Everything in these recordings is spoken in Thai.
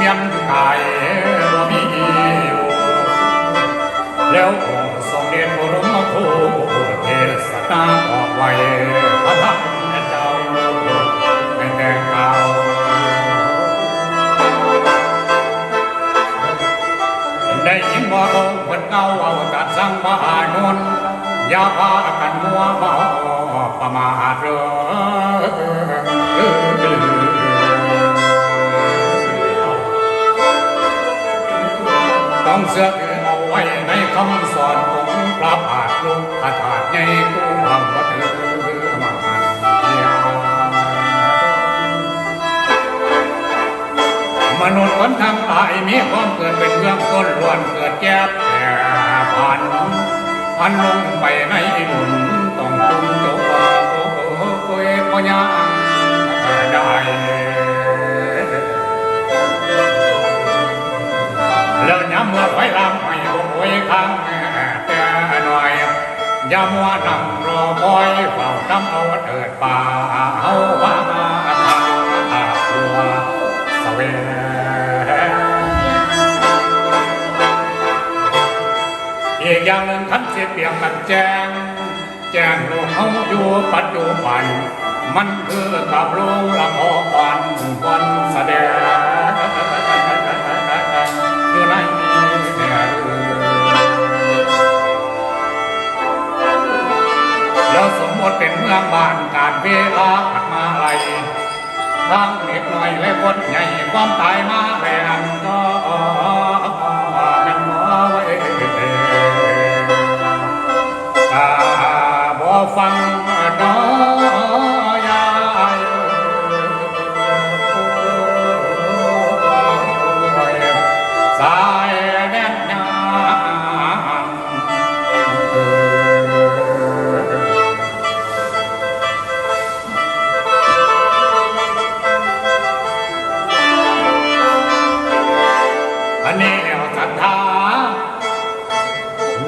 มียนกายว่ามีอยู่แล้วองสองเรียนบรมครูเทศตาออกไว้พระธรรมเจ้าเป็นแดงขาวได้ยินว่าเขาเป็นเงาเอาตัดสังมหานนยาพากันมัวเบาประมาทเลย ต้อเสือเอาไว้ในคำสอนของพระบาทลงพระธาตุใหญ่กู้วังวัดเถือมาหันเดียวมนุษย์คนทั้งหลายมีความเกิดเป็นเรื่องต้นล้วนเกิดแก่แก่พันพันลงไปในหลุนต้องจุนโจว่าโอ้โหโอ้ยพยัง อย่ามัวนั่งรอคอยเฝ้าทำเอาเถิดป่าเอาว่าทาตัวสเวอีกอย่างหนึ่งทันเสียเปรียบกันแจ้ง แจ้งโลกเขาอยู่ปัจจุบัน มันคือกับโรงละครวันแสดง มืองบ้านการเวลาผัดมาไหลทั้งเด็กน้อยและคนใหญ่ความตายมา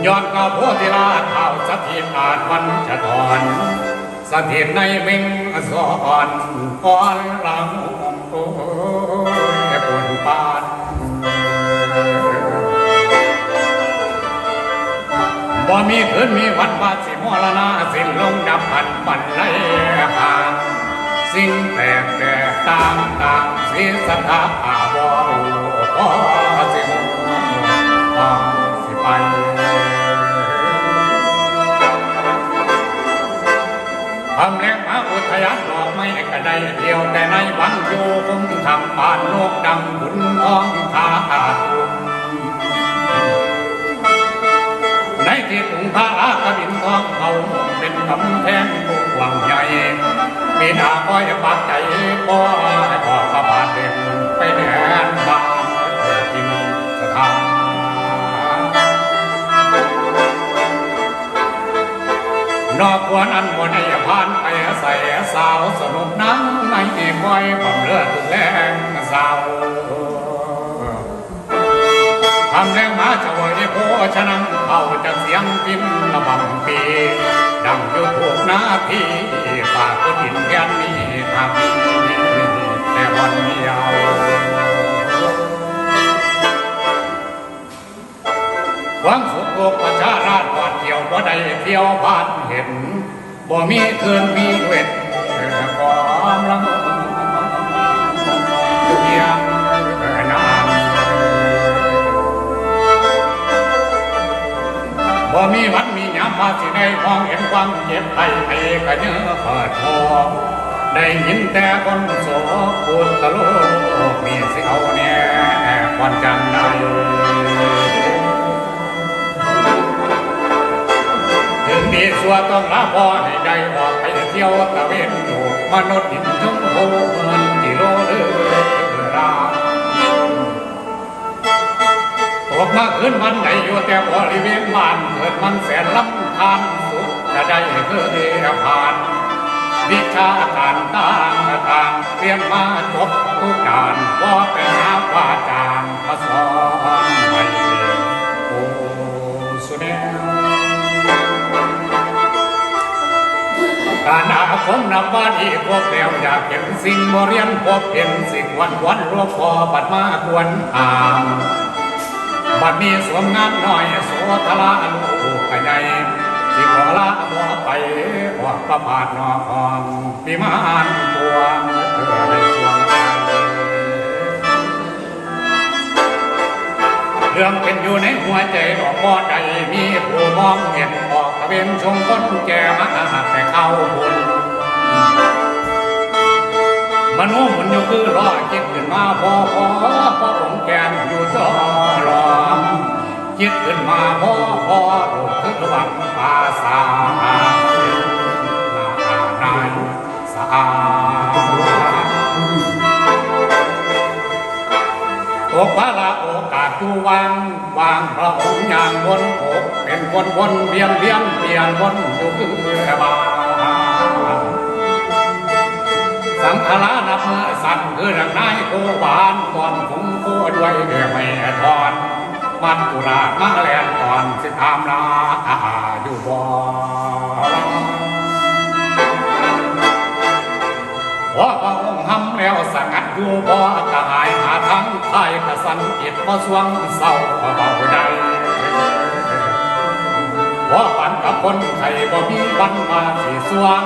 ย้อนกับโพธิราชเท้าสถิตอาจวันจะถอนสถิตในเมงสอนก่อนหลังโอ้ยปนปานบ่มีคืนมีวันว่าสิมรณะสิ้นลงดับพันปันไหลห่างสิ่งแตกแตกต่างต่างสิสถาอาบ่รู้พอสิมอ่าสิไปำแรงมาอุทยานดอกไม้กระไดเที่ยวแต่ในบังอยู่คุ้มทำบ้านโลกดังขุนทองทาอาตุมในที่กรุงพระอากบินทองเขาเป็นกำแพงบุกวังใหญ่มีดาคอยปากใจพ่อให้พ่อพระบาทเด่นไปแดนบ้านกินสถานนอกควรอันบนให้ ผ่านไปใส่สาวสนุกนั้นในที่คอยผมเลือดแรงสาวทำแรงมาจะวยโพชนะเขาจะเสียงพิมพ์ระบำปี ดังอยู่ถูกนาทีฝากคนหินแก่นนี้ทำแต่วันเดียวหวังสุขโลกประชาราชวาดเที่ยวบ่ได้เที่ยวผ่านเห็น บ่มีคืนมีเวทความลังเพียงนานบ่มีวันมีหยามพาสิได้มองเห็นความเจ็บไข้ไข้กะเนื้อเปิดทองได้ยินแต่คนโศกพูดตะโลกมีสิเอาเนี่ยวันจันทร์ใด วต้องลาพอให้ได้ออกไปเที่ยวตะเวนอยู่มนุษย์หินชมพูเงินกิโลเรือราตกมาคืนวันไหนอยู่แต่บริเวณบ้านเกิดมันแสนลำคาญสุขจะได้เคยผ่านวิชาการต่างต่างเรียนมาจบทุกการว่าเป็นหาว่าจา การอาคมนับว่าดีพบแล้วอยากเห็นสิ่งบ่เรียนพบเห็นสิ่งวันวันรวบพอปัดมาควรอามบัดนี้สวมงานหน่อยโสธราลูกกะใหญ่สิขอลาบ่ไปออกประพาสนอกห้องปีมานปวงเพื่อได้สวงใจเรื่องเป็นอยู่ในหัวใจดอกบ่ใดมีผู้มองเห็นออกตะเวนชงคนแก่มาแต่เข้าบุญ มโนหมุนอยู่คือรอคิดขึ้นมาพอพอพอองค์แกนอยู่จอรอมคิดขึ้นมาพอพอดูคือหวังภาษานาหนาสะอาดโอกวาละโอกาสจูวางวางพระองค์อย่างบนอกเป็นคนวนเวียนเวียนเปลี่ยนวนอยู่คือเมื่อบา คือดังนายโคบานก่อนผมโคด้วยเดือไม่ทอนมันตุรามาแลนก่อนสิตามลาอาอยู่บ่ว่าพระองค์ทำแล้วสงัดอยู่บ่กระหายหาทั้งไทยกระสันอิดบ่สวงเศร้าเบาใดว่าปันกับคนไทยบ่มีวันมาสิสวง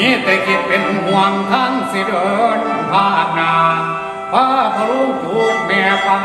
มีแต่กิดเป็นห่วงทั้งสิเดินภาคนาพระพลุงจูดแม่ป้า